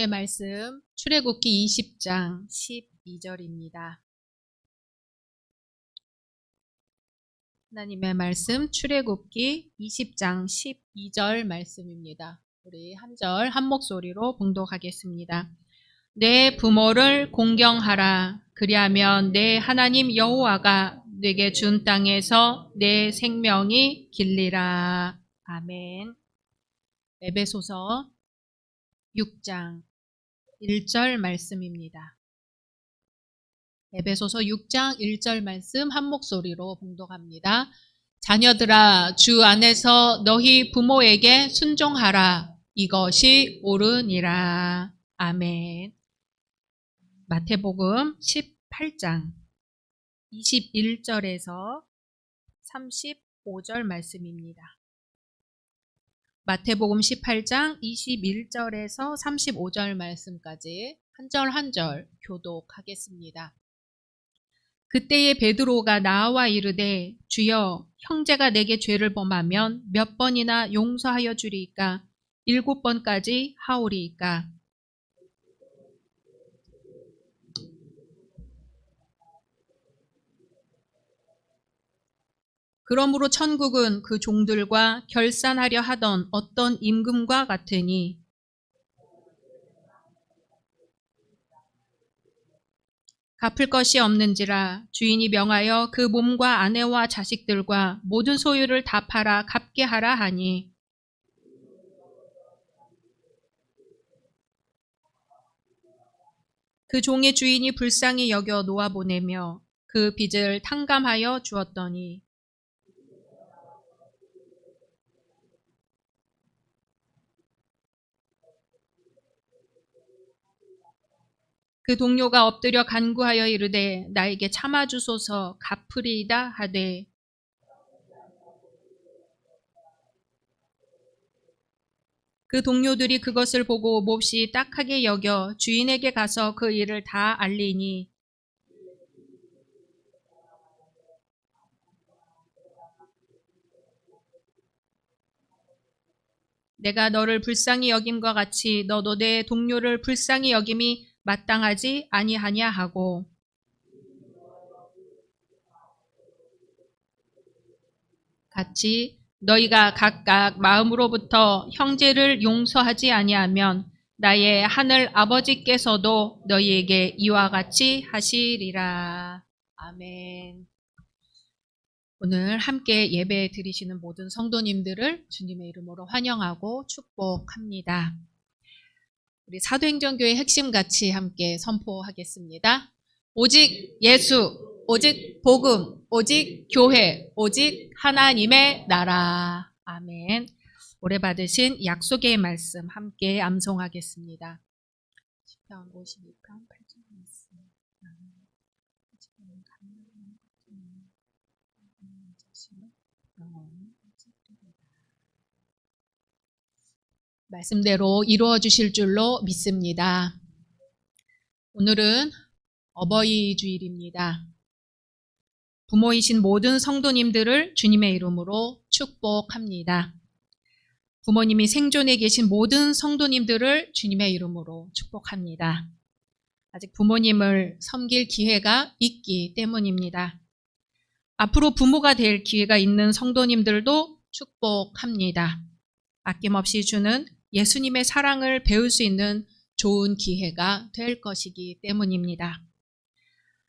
의 말씀 출애굽기 20장 12절입니다. 하나님의 말씀 출애굽기 20장 12절 말씀입니다. 우리 한 절 한 목소리로 봉독하겠습니다. 내 부모를 공경하라. 그리하면 내 하나님 여호와가 내게 준 땅에서 내 생명이 길리라. 아멘. 에베소서 6장 1절 말씀입니다. 에베소서 6장 1절 말씀 한 목소리로 봉독합니다. 자녀들아 주 안에서 너희 부모에게 순종하라. 이것이 옳으니라. 아멘. 마태복음 18장 21절에서 35절 말씀입니다. 마태복음 18장 21절에서 35절 말씀까지 한 절 한 절 교독하겠습니다. 그때에 베드로가 나와 이르되 주여 형제가 내게 죄를 범하면 몇 번이나 용서하여 주리이까 일곱 번까지 하오리이까 그러므로 천국은 그 종들과 결산하려 하던 어떤 임금과 같으니. 갚을 것이 없는지라 주인이 명하여 그 몸과 아내와 자식들과 모든 소유를 다 팔아 갚게 하라 하니. 그 종의 주인이 불쌍히 여겨 놓아 보내며 그 빚을 탕감하여 주었더니 그 동료가 엎드려 간구하여 이르되 나에게 참아 주소서 갚으리이다 하되. 그 동료들이 그것을 보고 몹시 딱하게 여겨 주인에게 가서 그 일을 다 알리니. 내가 너를 불쌍히 여김과 같이 너도 내 동료를 불쌍히 여김이 마땅하지 아니하냐 하고 같이 너희가 각각 마음으로부터 형제를 용서하지 아니하면 나의 하늘 아버지께서도 너희에게 이와 같이 하시리라. 아멘. 오늘 함께 예배 드리시는 모든 성도님들을 주님의 이름으로 환영하고 축복합니다. 우리 사도행전교회 핵심 가치 함께 선포하겠습니다. 오직 예수, 오직 복음, 오직 교회, 오직 하나님의 나라. 아멘. 오래 받으신 약속의 말씀 함께 암송하겠습니다. 10편 52편 8절 말씀. 말씀대로 이루어 주실 줄로 믿습니다. 오늘은 어버이 주일입니다. 부모이신 모든 성도님들을 주님의 이름으로 축복합니다. 부모님이 생존해 계신 모든 성도님들을 주님의 이름으로 축복합니다. 아직 부모님을 섬길 기회가 있기 때문입니다. 앞으로 부모가 될 기회가 있는 성도님들도 축복합니다. 아낌없이 주는 예수님의 사랑을 배울 수 있는 좋은 기회가 될 것이기 때문입니다.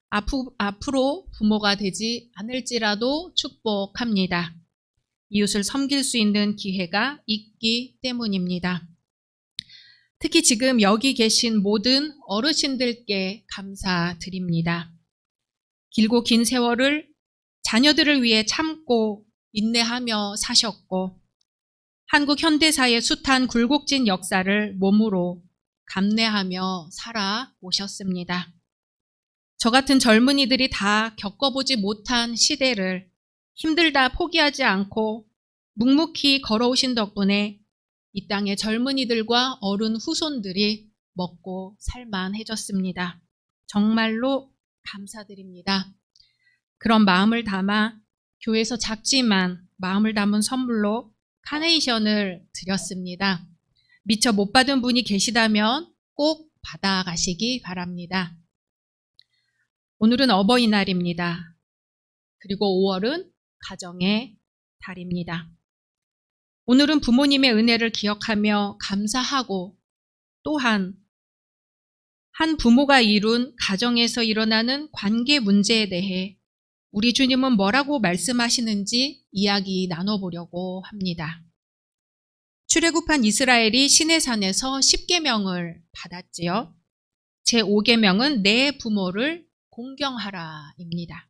앞으로 부모가 되지 않을지라도 축복합니다. 이웃을 섬길 수 있는 기회가 있기 때문입니다. 특히 지금 여기 계신 모든 어르신들께 감사드립니다. 길고 긴 세월을 자녀들을 위해 참고 인내하며 사셨고 한국 현대사의 숱한 굴곡진 역사를 몸으로 감내하며 살아 오셨습니다. 저 같은 젊은이들이 다 겪어보지 못한 시대를 힘들다 포기하지 않고 묵묵히 걸어오신 덕분에 이 땅의 젊은이들과 어른 후손들이 먹고 살만해졌습니다. 정말로 감사드립니다. 그런 마음을 담아 교회에서 작지만 마음을 담은 선물로 카네이션을 드렸습니다. 미처 못 받은 분이 계시다면 꼭 받아가시기 바랍니다. 오늘은 어버이날입니다. 그리고 5월은 가정의 달입니다. 오늘은 부모님의 은혜를 기억하며 감사하고 또한 한 부모가 이룬 가정에서 일어나는 관계 문제에 대해 우리 주님은 뭐라고 말씀하시는지 이야기 나눠보려고 합니다. 출애굽한 이스라엘이 시내산에서 10계명을 받았지요. 제 5계명은 내 부모를 공경하라입니다.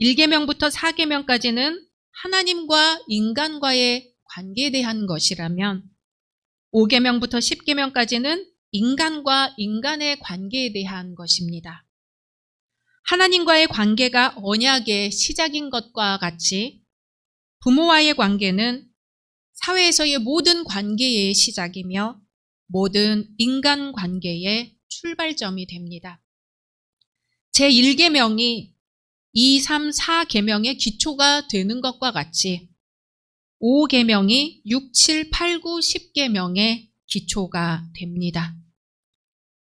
1계명부터 4계명까지는 하나님과 인간과의 관계에 대한 것이라면 5계명부터 10계명까지는 인간과 인간의 관계에 대한 것입니다. 하나님과의 관계가 언약의 시작인 것과 같이 부모와의 관계는 사회에서의 모든 관계의 시작이며 모든 인간 관계의 출발점이 됩니다. 제1계명이 2, 3, 4계명의 기초가 되는 것과 같이 5계명이 6, 7, 8, 9, 10계명의 기초가 됩니다.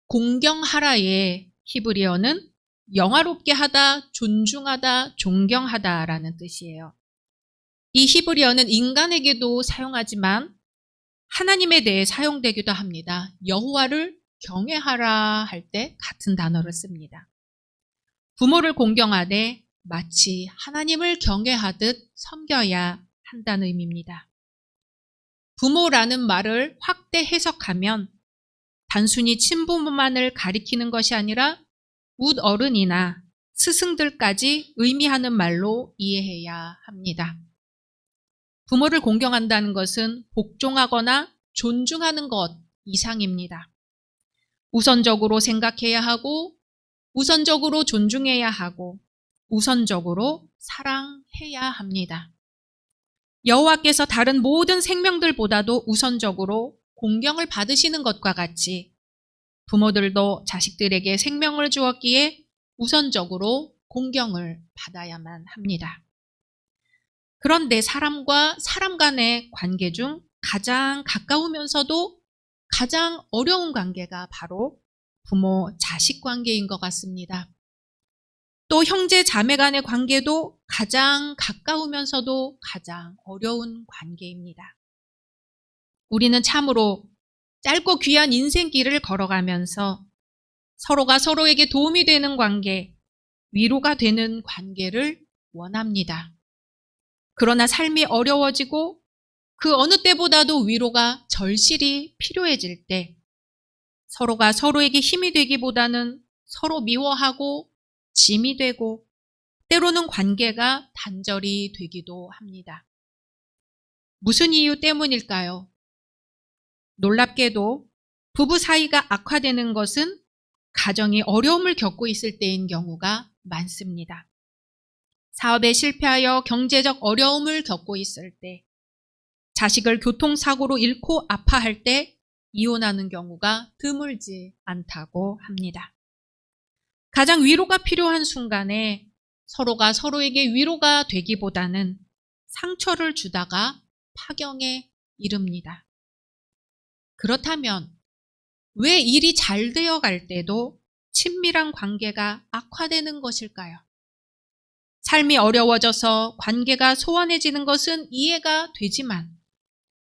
공경하라의 히브리어는 영화롭게 하다, 존중하다, 존경하다라는 뜻이에요. 이 히브리어는 인간에게도 사용하지만 하나님에 대해 사용되기도 합니다. 여호와를 경외하라 할 때 같은 단어를 씁니다. 부모를 공경하되 마치 하나님을 경외하듯 섬겨야 한다는 의미입니다. 부모라는 말을 확대 해석하면 단순히 친부모만을 가리키는 것이 아니라 웃 어른이나 스승들까지 의미하는 말로 이해해야 합니다. 부모를 공경한다는 것은 복종하거나 존중하는 것 이상입니다. 우선적으로 생각해야 하고, 우선적으로 존중해야 하고, 우선적으로 사랑해야 합니다. 여호와께서 다른 모든 생명들보다도 우선적으로 공경을 받으시는 것과 같이 부모들도 자식들에게 생명을 주었기에 우선적으로 공경을 받아야만 합니다. 그런데 사람과 사람 간의 관계 중 가장 가까우면서도 가장 어려운 관계가 바로 부모 자식 관계인 것 같습니다. 또 형제 자매 간의 관계도 가장 가까우면서도 가장 어려운 관계입니다. 우리는 참으로 짧고 귀한 인생길을 걸어가면서 서로가 서로에게 도움이 되는 관계, 위로가 되는 관계를 원합니다. 그러나 삶이 어려워지고 그 어느 때보다도 위로가 절실히 필요해질 때 서로가 서로에게 힘이 되기보다는 서로 미워하고 짐이 되고 때로는 관계가 단절이 되기도 합니다. 무슨 이유 때문일까요? 놀랍게도 부부 사이가 악화되는 것은 가정이 어려움을 겪고 있을 때인 경우가 많습니다. 사업에 실패하여 경제적 어려움을 겪고 있을 때, 자식을 교통사고로 잃고 아파할 때 이혼하는 경우가 드물지 않다고 합니다. 가장 위로가 필요한 순간에 서로가 서로에게 위로가 되기보다는 상처를 주다가 파경에 이릅니다. 그렇다면 왜 일이 잘 되어 갈 때도 친밀한 관계가 악화되는 것일까요? 삶이 어려워져서 관계가 소원해지는 것은 이해가 되지만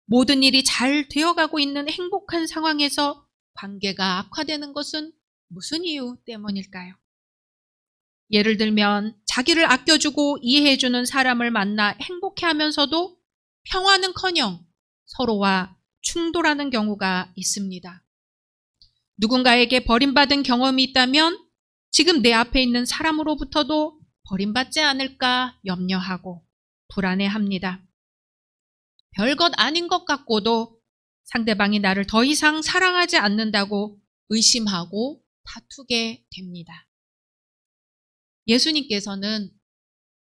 모든 일이 잘 되어가고 있는 행복한 상황에서 관계가 악화되는 것은 무슨 이유 때문일까요? 예를 들면 자기를 아껴주고 이해해주는 사람을 만나 행복해 하면서도 평화는 커녕 서로와 충돌하는 경우가 있습니다. 누군가에게 버림받은 경험이 있다면 지금 내 앞에 있는 사람으로부터도 버림받지 않을까 염려하고 불안해합니다. 별것 아닌 것 같고도 상대방이 나를 더 이상 사랑하지 않는다고 의심하고 다투게 됩니다. 예수님께서는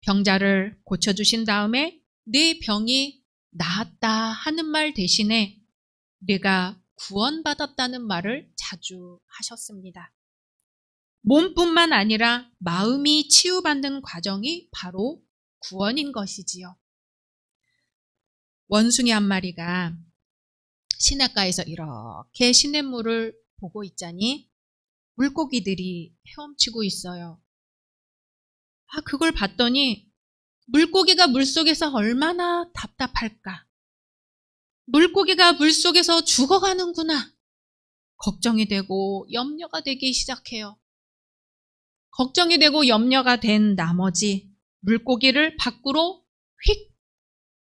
병자를 고쳐주신 다음에 내 병이 나았다 하는 말 대신에 내가 구원받았다는 말을 자주 하셨습니다. 몸뿐만 아니라 마음이 치유받는 과정이 바로 구원인 것이지요. 원숭이 한 마리가 시냇가에서 이렇게 시냇물을 보고 있자니 물고기들이 헤엄치고 있어요. 아, 그걸 봤더니 물고기가 물속에서 얼마나 답답할까. 물고기가 물속에서 죽어가는구나. 걱정이 되고 염려가 되기 시작해요. 걱정이 되고 염려가 된 나머지 물고기를 밖으로 휙,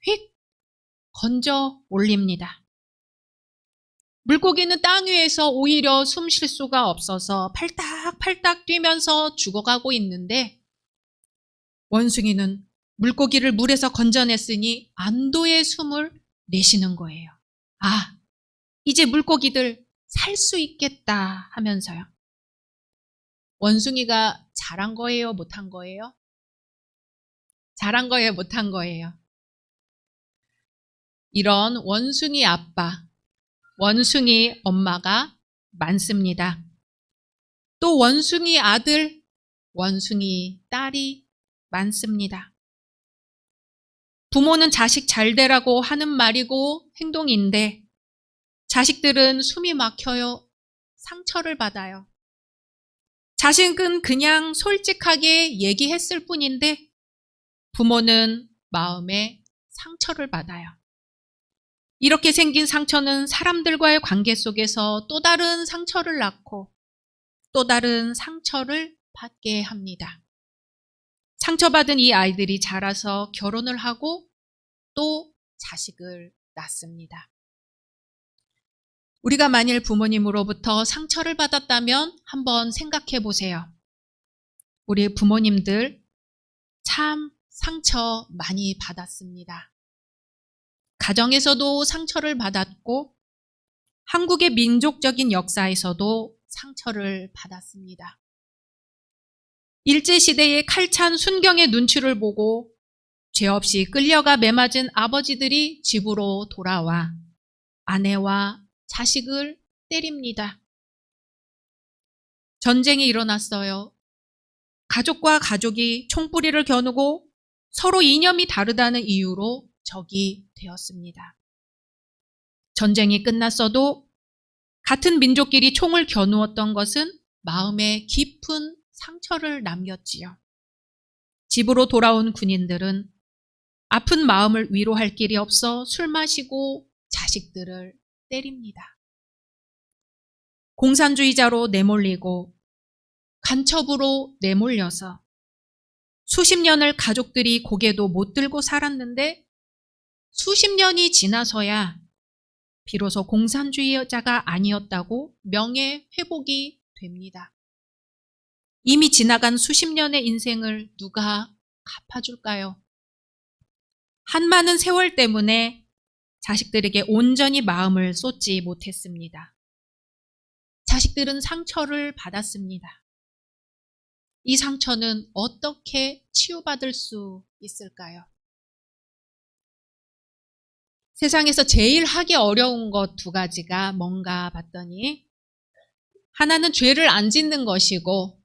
휙 건져 올립니다. 물고기는 땅 위에서 오히려 숨 쉴 수가 없어서 팔딱팔딱 뛰면서 죽어가고 있는데 원숭이는 물고기를 물에서 건져냈으니 안도의 숨을 내쉬는 거예요. 아, 이제 물고기들 살 수 있겠다 하면서요. 원숭이가 잘한 거예요? 못한 거예요? 잘한 거예요? 못한 거예요? 이런 원숭이 아빠, 원숭이 엄마가 많습니다. 또 원숭이 아들, 원숭이 딸이 많습니다. 부모는 자식 잘 되라고 하는 말이고 행동인데 자식들은 숨이 막혀요. 상처를 받아요. 자식은 그냥 솔직하게 얘기했을 뿐인데 부모는 마음에 상처를 받아요. 이렇게 생긴 상처는 사람들과의 관계 속에서 또 다른 상처를 낳고 또 다른 상처를 받게 합니다. 상처받은 이 아이들이 자라서 결혼을 하고 또 자식을 낳습니다. 우리가 만일 부모님으로부터 상처를 받았다면 한번 생각해 보세요. 우리 부모님들 참 상처 많이 받았습니다. 가정에서도 상처를 받았고 한국의 민족적인 역사에서도 상처를 받았습니다. 일제시대의 칼찬 순경의 눈치를 보고 죄 없이 끌려가 매맞은 아버지들이 집으로 돌아와 아내와 자식을 때립니다. 전쟁이 일어났어요. 가족과 가족이 총뿌리를 겨누고 서로 이념이 다르다는 이유로 적이 되었습니다. 전쟁이 끝났어도 같은 민족끼리 총을 겨누었던 것은 마음에 깊은 상처를 남겼지요. 집으로 돌아온 군인들은 아픈 마음을 위로할 길이 없어 술 마시고 자식들을 때립니다. 공산주의자로 내몰리고 간첩으로 내몰려서 수십 년을 가족들이 고개도 못 들고 살았는데 수십 년이 지나서야 비로소 공산주의자가 아니었다고 명예 회복이 됩니다. 이미 지나간 수십 년의 인생을 누가 갚아줄까요? 한 많은 세월 때문에 자식들에게 온전히 마음을 쏟지 못했습니다. 자식들은 상처를 받았습니다. 이 상처는 어떻게 치유받을 수 있을까요? 세상에서 제일 하기 어려운 것 두 가지가 뭔가 봤더니 하나는 죄를 안 짓는 것이고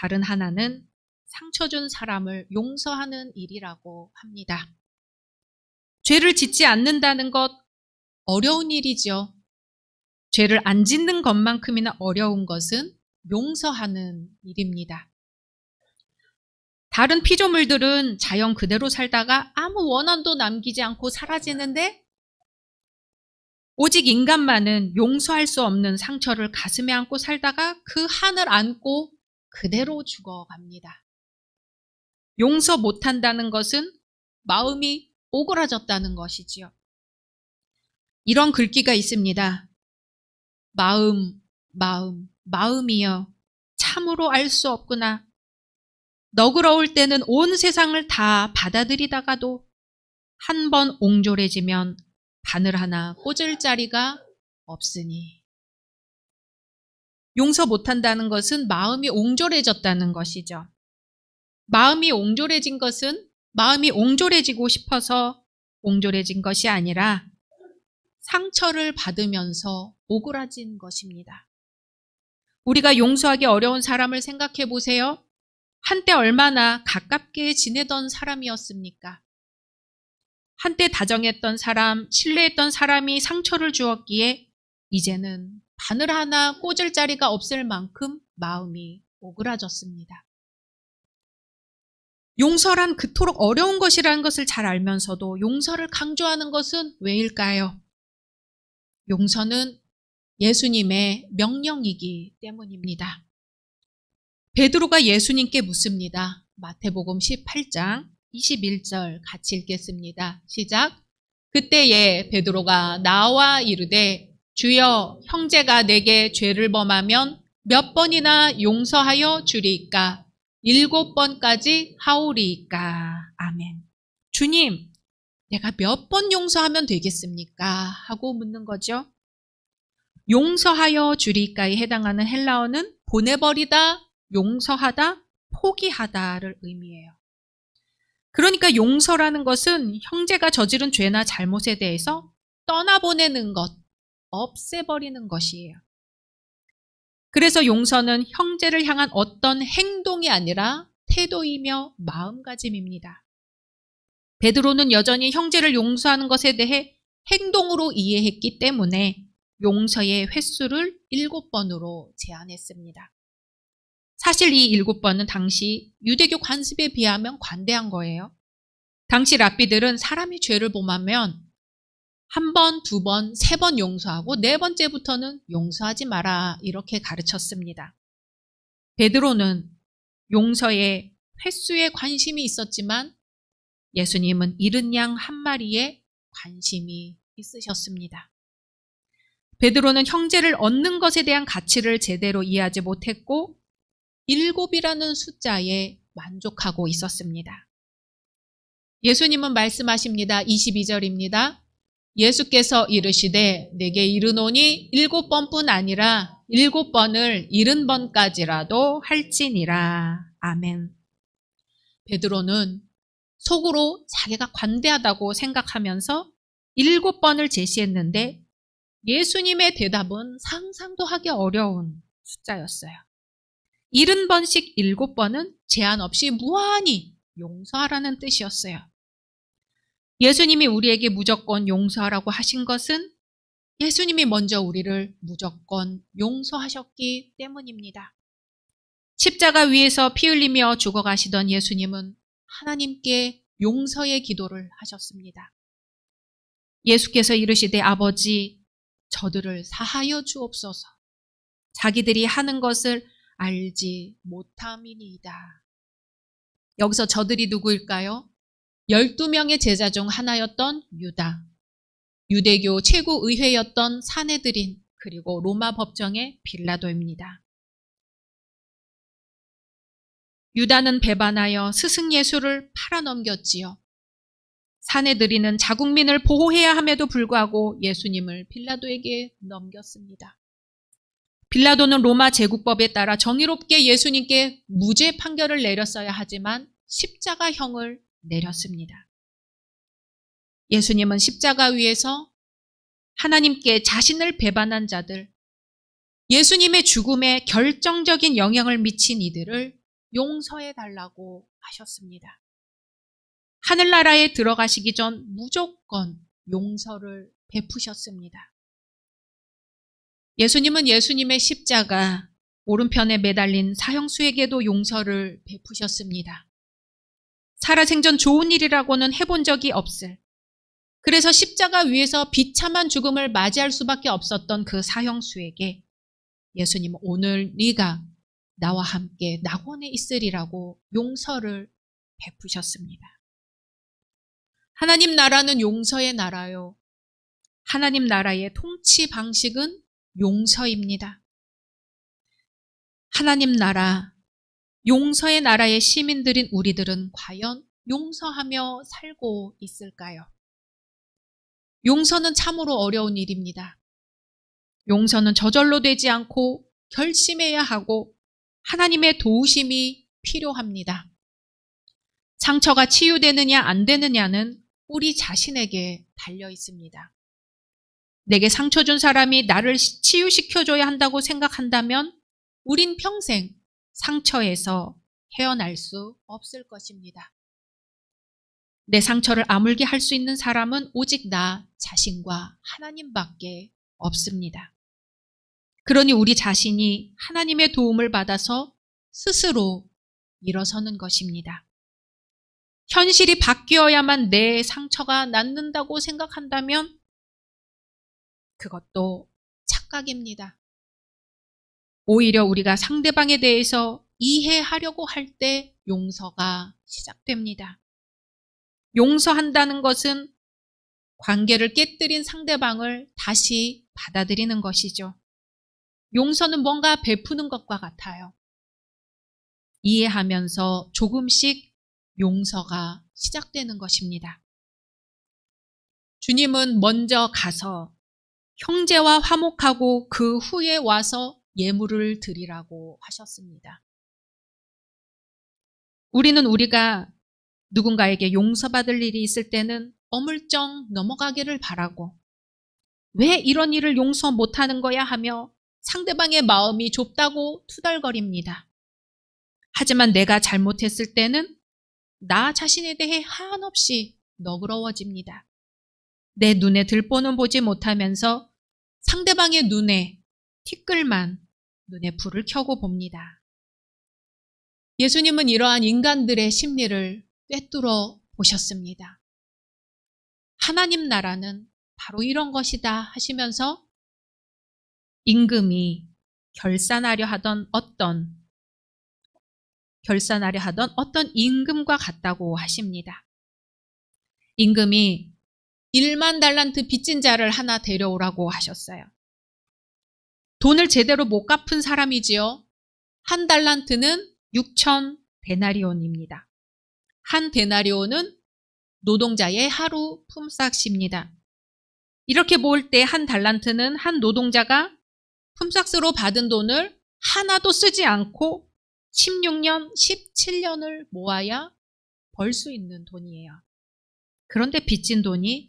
다른 하나는 상처 준 사람을 용서하는 일이라고 합니다. 죄를 짓지 않는다는 것 어려운 일이죠. 죄를 안 짓는 것만큼이나 어려운 것은 용서하는 일입니다. 다른 피조물들은 자연 그대로 살다가 아무 원한도 남기지 않고 사라지는데 오직 인간만은 용서할 수 없는 상처를 가슴에 안고 살다가 그 한을 안고 그대로 죽어갑니다. 용서 못한다는 것은 마음이 오그라졌다는 것이지요. 이런 글귀가 있습니다. 마음, 마음, 마음이여. 참으로 알 수 없구나. 너그러울 때는 온 세상을 다 받아들이다가도 한 번 옹졸해지면 바늘 하나 꽂을 자리가 없으니. 용서 못한다는 것은 마음이 옹졸해졌다는 것이죠. 마음이 옹졸해진 것은 마음이 옹졸해지고 싶어서 옹졸해진 것이 아니라 상처를 받으면서 오그라진 것입니다. 우리가 용서하기 어려운 사람을 생각해 보세요. 한때 얼마나 가깝게 지내던 사람이었습니까? 한때 다정했던 사람, 신뢰했던 사람이 상처를 주었기에 이제는 바늘 하나 꽂을 자리가 없을 만큼 마음이 오그라졌습니다. 용서란 그토록 어려운 것이라는 것을 잘 알면서도 용서를 강조하는 것은 왜일까요? 용서는 예수님의 명령이기 때문입니다. 베드로가 예수님께 묻습니다. 마태복음 18장 21절 같이 읽겠습니다. 시작. 그때에 베드로가 나와 이르되 주여 형제가 내게 죄를 범하면 몇 번이나 용서하여 주리이까 일곱 번까지 하오리이까 아멘. 주님, 내가 몇 번 용서하면 되겠습니까? 하고 묻는 거죠. 용서하여 주리이까에 해당하는 헬라어는 보내버리다, 용서하다, 포기하다를 의미해요. 그러니까 용서라는 것은 형제가 저지른 죄나 잘못에 대해서 떠나보내는 것, 없애버리는 것이에요. 그래서 용서는 형제를 향한 어떤 행동이 아니라 태도이며 마음가짐입니다. 베드로는 여전히 형제를 용서하는 것에 대해 행동으로 이해했기 때문에 용서의 횟수를 일곱 번으로 제한했습니다. 사실 이 일곱 번은 당시 유대교 관습에 비하면 관대한 거예요. 당시 랍비들은 사람이 죄를 범하면 한 번, 두 번, 세 번 용서하고 네 번째부터는 용서하지 마라 이렇게 가르쳤습니다. 베드로는 용서의 횟수에 관심이 있었지만 예수님은 잃은 양한 마리에 관심이 있으셨습니다. 베드로는 형제를 얻는 것에 대한 가치를 제대로 이해하지 못했고 일곱이라는 숫자에 만족하고 있었습니다. 예수님은 말씀하십니다. 22절입니다. 예수께서 이르시되 내게 이르노니 일곱 번뿐 아니라 일곱 번을 일흔 번까지라도 할지니라. 아멘. 베드로는 속으로 자기가 관대하다고 생각하면서 일곱 번을 제시했는데 예수님의 대답은 상상도 하기 어려운 숫자였어요. 일흔 번씩 일곱 번은 제한 없이 무한히 용서하라는 뜻이었어요. 예수님이 우리에게 무조건 용서하라고 하신 것은 예수님이 먼저 우리를 무조건 용서하셨기 때문입니다. 십자가 위에서 피 흘리며 죽어가시던 예수님은 하나님께 용서의 기도를 하셨습니다. 예수께서 이르시되 아버지 저들을 사하여 주옵소서. 자기들이 하는 것을 알지 못함이니이다. 여기서 저들이 누구일까요? 12명의 제자 중 하나였던 유다. 유대교 최고 의회였던 사내들인 그리고 로마 법정의 빌라도입니다. 유다는 배반하여 스승 예수를 팔아넘겼지요. 사내들이는 자국민을 보호해야 함에도 불구하고 예수님을 빌라도에게 넘겼습니다. 빌라도는 로마 제국법에 따라 정의롭게 예수님께 무죄 판결을 내렸어야 하지만 십자가형을 내렸습니다. 예수님은 십자가 위에서 하나님께 자신을 배반한 자들, 예수님의 죽음에 결정적인 영향을 미친 이들을 용서해 달라고 하셨습니다. 하늘나라에 들어가시기 전 무조건 용서를 베푸셨습니다. 예수님은 예수님의 십자가 오른편에 매달린 사형수에게도 용서를 베푸셨습니다. 살아생전 좋은 일이라고는 해본 적이 없을. 그래서 십자가 위에서 비참한 죽음을 맞이할 수밖에 없었던 그 사형수에게 예수님은 오늘 네가 나와 함께 낙원에 있으리라고 용서를 베푸셨습니다. 하나님 나라는 용서의 나라요. 하나님 나라의 통치 방식은 용서입니다. 하나님 나라, 용서의 나라의 시민들인 우리들은 과연 용서하며 살고 있을까요? 용서는 참으로 어려운 일입니다. 용서는 저절로 되지 않고 결심해야 하고 하나님의 도우심이 필요합니다. 상처가 치유되느냐 안 되느냐는 우리 자신에게 달려 있습니다. 내게 상처 준 사람이 나를 치유시켜줘야 한다고 생각한다면 우린 평생 상처에서 헤어날 수 없을 것입니다. 내 상처를 아물게 할 수 있는 사람은 오직 나 자신과 하나님밖에 없습니다. 그러니 우리 자신이 하나님의 도움을 받아서 스스로 일어서는 것입니다. 현실이 바뀌어야만 내 상처가 낫는다고 생각한다면 그것도 착각입니다. 오히려 우리가 상대방에 대해서 이해하려고 할 때 용서가 시작됩니다. 용서한다는 것은 관계를 깨뜨린 상대방을 다시 받아들이는 것이죠. 용서는 뭔가 베푸는 것과 같아요. 이해하면서 조금씩 용서가 시작되는 것입니다. 주님은 먼저 가서 형제와 화목하고 그 후에 와서 예물을 드리라고 하셨습니다. 우리는 우리가 누군가에게 용서받을 일이 있을 때는 어물쩡 넘어가기를 바라고 왜 이런 일을 용서 못하는 거야 하며 상대방의 마음이 좁다고 투덜거립니다. 하지만 내가 잘못했을 때는 나 자신에 대해 한없이 너그러워집니다. 내 눈에 들보는 보지 못하면서 상대방의 눈에 티끌만 눈에 불을 켜고 봅니다. 예수님은 이러한 인간들의 심리를 꿰뚫어 보셨습니다. 하나님 나라는 바로 이런 것이다 하시면서 임금이 결산하려 하던 어떤 결산하려 하던 어떤 임금과 같다고 하십니다. 임금이 1만 달란트 빚진 자를 하나 데려오라고 하셨어요. 돈을 제대로 못 갚은 사람이지요. 한 달란트는 6천 데나리온입니다. 한 데나리온은 노동자의 하루 품삯입니다. 이렇게 볼때한 달란트는 한 노동자가 품삯으로 받은 돈을 하나도 쓰지 않고 16년, 17년을 모아야 벌 수 있는 돈이에요. 그런데 빚진 돈이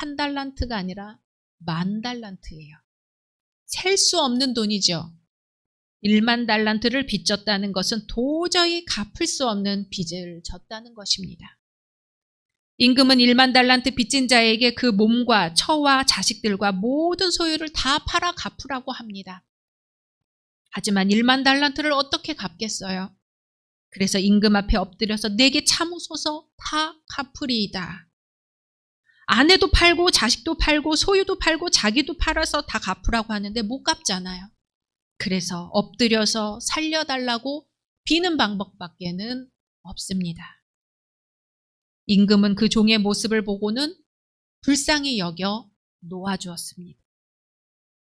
한 달란트가 아니라 만 달란트예요. 셀 수 없는 돈이죠. 1만 달란트를 빚졌다는 것은 도저히 갚을 수 없는 빚을 졌다는 것입니다. 임금은 1만 달란트 빚진 자에게 그 몸과 처와 자식들과 모든 소유를 다 팔아 갚으라고 합니다. 하지만 1만 달란트를 어떻게 갚겠어요? 그래서 임금 앞에 엎드려서 내게 참으소서 다 갚으리이다. 아내도 팔고 자식도 팔고 소유도 팔고 자기도 팔아서 다 갚으라고 하는데 못 갚잖아요. 그래서 엎드려서 살려달라고 비는 방법밖에는 없습니다. 임금은 그 종의 모습을 보고는 불쌍히 여겨 놓아주었습니다.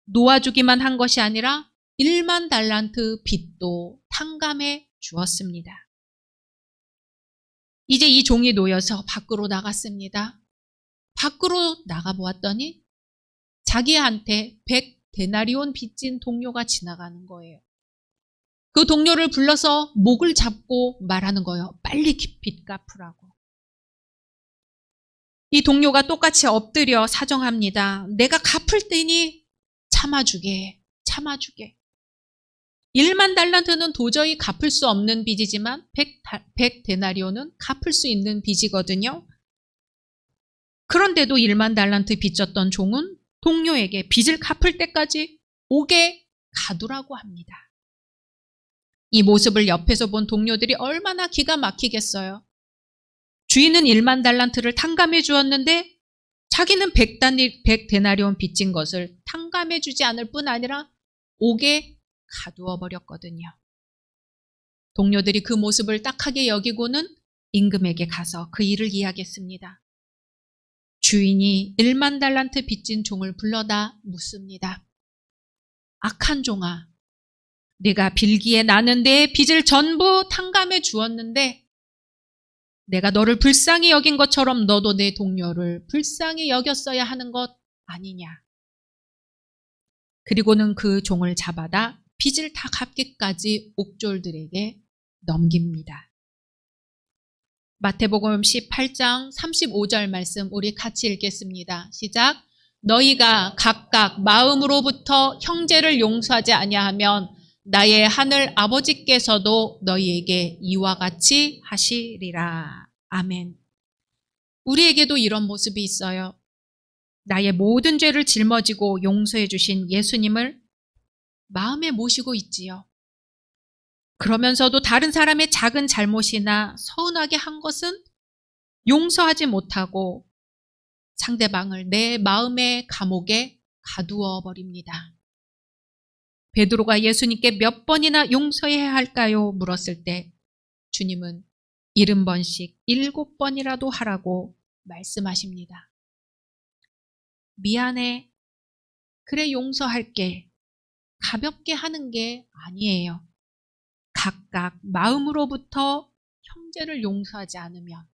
놓아주기만 한 것이 아니라 1만 달란트 빚도 탕감해 주었습니다. 이제 이 종이 놓여서 밖으로 나갔습니다. 밖으로 나가보았더니 자기한테 100 데나리온 빚진 동료가 지나가는 거예요. 그 동료를 불러서 목을 잡고 말하는 거예요. 빨리 빚 갚으라고. 이 동료가 똑같이 엎드려 사정합니다. 내가 갚을 테니 참아주게, 참아주게. 1만 달란트는 도저히 갚을 수 없는 빚이지만 100, 100 데나리온은 갚을 수 있는 빚이거든요. 그런데도 1만 달란트 빚졌던 종은 동료에게 빚을 갚을 때까지 옥에 가두라고 합니다. 이 모습을 옆에서 본 동료들이 얼마나 기가 막히겠어요. 주인은 1만 달란트를 탕감해 주었는데 자기는 100, 데나리온 빚진 것을 탕감해 주지 않을 뿐 아니라 옥에 가두어 버렸거든요. 동료들이 그 모습을 딱하게 여기고는 임금에게 가서 그 일을 이야기했습니다. 주인이 1만 달란트 빚진 종을 불러다 묻습니다. 악한 종아, 네가 빌기에 나는 내 빚을 전부 탕감해 주었는데 내가 너를 불쌍히 여긴 것처럼 너도 내 동료를 불쌍히 여겼어야 하는 것 아니냐. 그리고는 그 종을 잡아다 빚을 다 갚기까지 옥졸들에게 넘깁니다. 마태복음 18장 35절 말씀 우리 같이 읽겠습니다. 시작. 너희가 각각 마음으로부터 형제를 용서하지 아니하면 나의 하늘 아버지께서도 너희에게 이와 같이 하시리라. 아멘. 우리에게도 이런 모습이 있어요. 나의 모든 죄를 짊어지고 용서해 주신 예수님을 마음에 모시고 있지요. 그러면서도 다른 사람의 작은 잘못이나 서운하게 한 것은 용서하지 못하고 상대방을 내 마음의 감옥에 가두어 버립니다. 베드로가 예수님께 몇 번이나 용서해야 할까요? 물었을 때 주님은 일흔 번씩 일곱 번이라도 하라고 말씀하십니다. 미안해. 그래 용서할게. 가볍게 하는 게 아니에요. 각각 마음으로부터 형제를 용서하지 않으면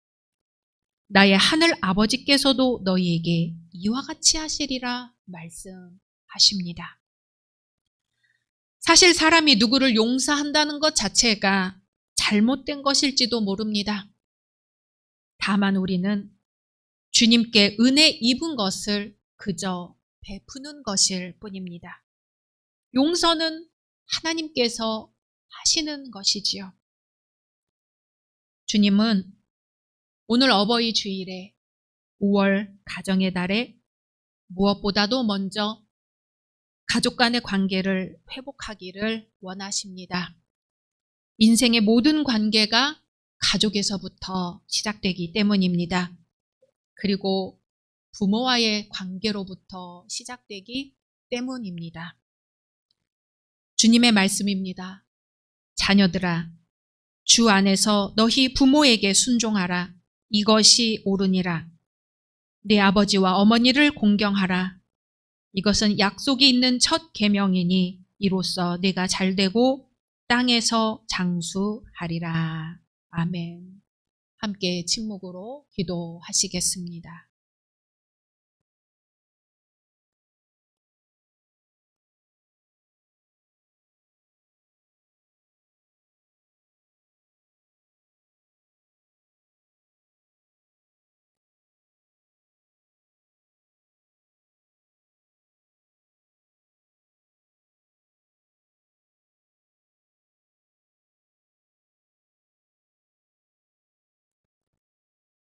나의 하늘 아버지께서도 너희에게 이와 같이 하시리라 말씀하십니다. 사실 사람이 누구를 용서한다는 것 자체가 잘못된 것일지도 모릅니다. 다만 우리는 주님께 은혜 입은 것을 그저 베푸는 것일 뿐입니다. 용서는 하나님께서 하시는 것이지요. 주님은 오늘 어버이 주일에 5월 가정의 달에 무엇보다도 먼저 가족 간의 관계를 회복하기를 원하십니다. 인생의 모든 관계가 가족에서부터 시작되기 때문입니다. 그리고 부모와의 관계로부터 시작되기 때문입니다. 주님의 말씀입니다. 자녀들아, 주 안에서 너희 부모에게 순종하라. 이것이 옳으니라. 내 아버지와 어머니를 공경하라. 이것은 약속이 있는 첫 계명이니 이로써 내가 잘되고 땅에서 장수하리라. 아멘. 함께 침묵으로 기도하시겠습니다.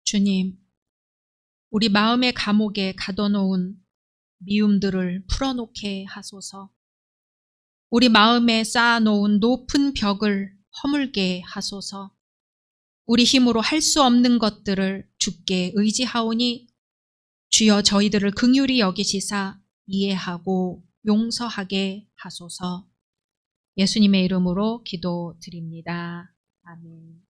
주님, 우리 마음의 감옥에 가둬놓은 미움들을 풀어놓게 하소서. 우리 마음에 쌓아놓은 높은 벽을 허물게 하소서. 우리 힘으로 할 수 없는 것들을 주께 의지하오니 주여 저희들을 긍휼히 여기시사 이해하고 용서하게 하소서. 예수님의 이름으로 기도드립니다. 아멘.